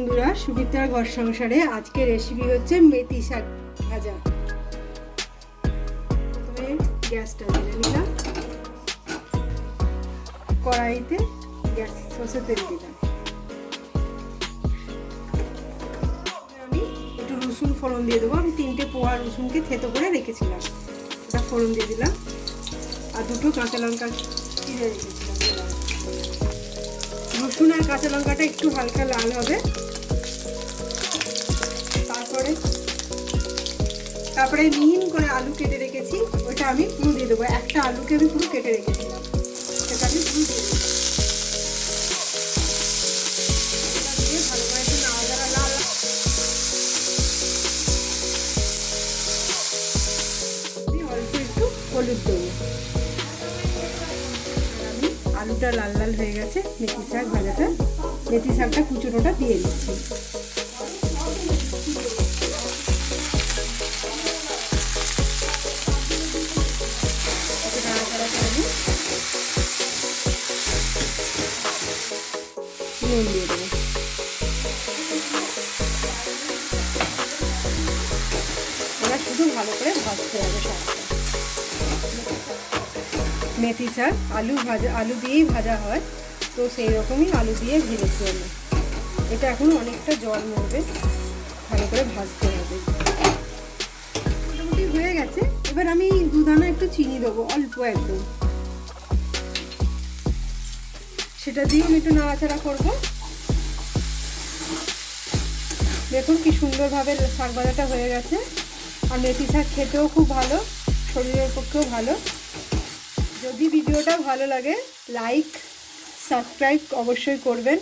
বন্ধুরা সুবিত্রার ঘর সংসারে আজকে রেসিপি হচ্ছে মেথি শাক ভাজা। প্রথমে গ্যাসটা জ্বেলে নিলাম। কড়াইতে গ্যাস সর্ষে তেল দিলাম। আমি একটু রসুন ফোড়ন দিয়ে দেবো। আমি তিনটে পোয়া রসুনকে থেতো করে রেখেছিলাম। ওটা ফোড়ন দিয়ে দিলাম। আর দুটো কাঁচা লঙ্কা চিড়ে রেখেছিলাম। রসুন আর কাঁচা লঙ্কাটা একটু হালকা লাল হবে। তারপরে মিহিন করে আলু কেটে রেখেছি ওটা আমি পুরো দিয়ে দেবো। একটা আলুকে আমি পুরো কেটে রেখেছিলাম সেটা আমি পুরো দিয়ে হলুদ দেবো। আমি আলুটা লাল লাল হয়ে গেছে, মেথি শাক ভাজাটা। মেথি শাকটা কুচুরোটা দিয়ে দিচ্ছি। নুন দিয়ে দেবো এবার শুধু ভালো করে ভাজতে হবে মেথি শাক আলু ভাজা আলু দিয়েই ভাজা হয় তো সেই রকমই আলু দিয়ে ভেজেছি আমি এটা এখন অনেকটা জল মরবে ভালো করে ভাজতে হবে মোটামুটি হয়ে গেছে এবার আমি দুদানা একটু চিনি দেবো, অল্প একদম। সেটা দিয়ে আমি একটু নাড়াচাড়া করব। দেখুন কি সুন্দরভাবে শাক ভাজাটা হয়ে গেছে। আর মেথি শাক খেতেও খুব ভালো, শরীরের পক্ষেও ভালো। যদি ভিডিওটা ভালো লাগে, লাইক, সাবস্ক্রাইব অবশ্যই করবেন।